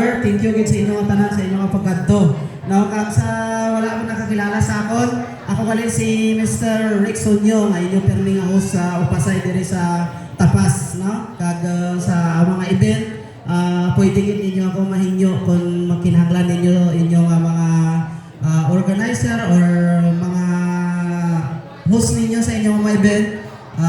vlogger, thank you gid sa inyo tanan sa inyong pagkadto. Now, kag sa wala mo nakakilala sa akon, ako galing si Mr. Rick Sonyo, nga inyong permi nga host sa Upasay diri sa Tapas, no? Kag uh, sa mga event, ah pwede gid ninyo ako mahinyo kung makinahanglan ninyo inyong ah, mga ah, organizer or mga host ninyo sa inyong mga event.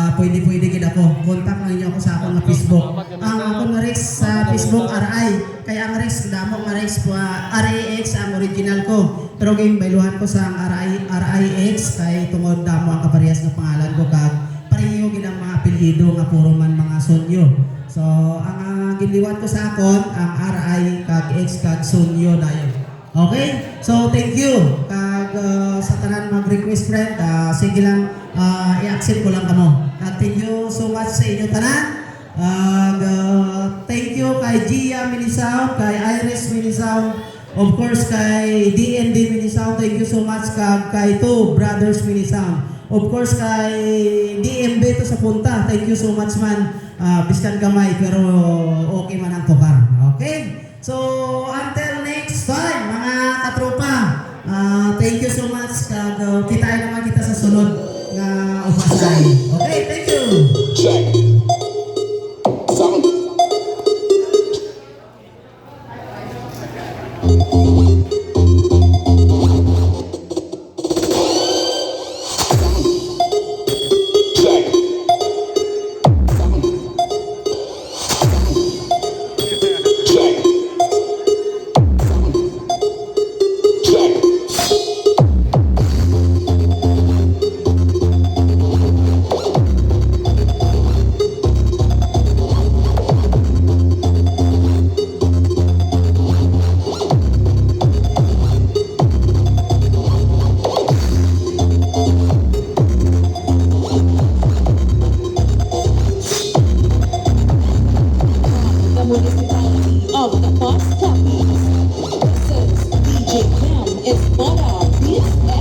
Ah, pwede pwede gid ako. Contact lang niyo ako sa akong Facebook. Ang ako nga Rex sa Facebook RI. Kaya ang Rex damo nga Rex po ah, RIX ang original ko. Pero game bailuhan ko sa RI RIX kay tungod damo ang kaparehas nga pangalan ko kag pareho gid ang mga apelyido nga puro man mga sonyo. So ang uh, giliwat ko sa akon ang RI kag X kag sonyo dayon. Okay? So, thank you. Kag uh, sa tanan mag-request friend, uh, sige lang, uh, i-accept ko lang kamo. Kag thank you so much sa inyo tanan. Kag uh, thank you kay Gia Minisaw, kay Iris Minisaw, of course kay DND Minisaw, thank you so much kag kay two brothers Minisaw. Of course kay DMB to sa punta, thank you so much man. Uh, biskan gamay pero okay man ang tukar. Okay? So, until thank you so much. Kag, uh, kita naman kita sa sunod nga upasay. Okay, thank you. Check. of the bus companies. DJ Cam is one of these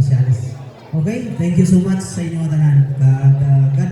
opisyalis. Okay, thank you so much sa inyo tanan. Kag, uh, God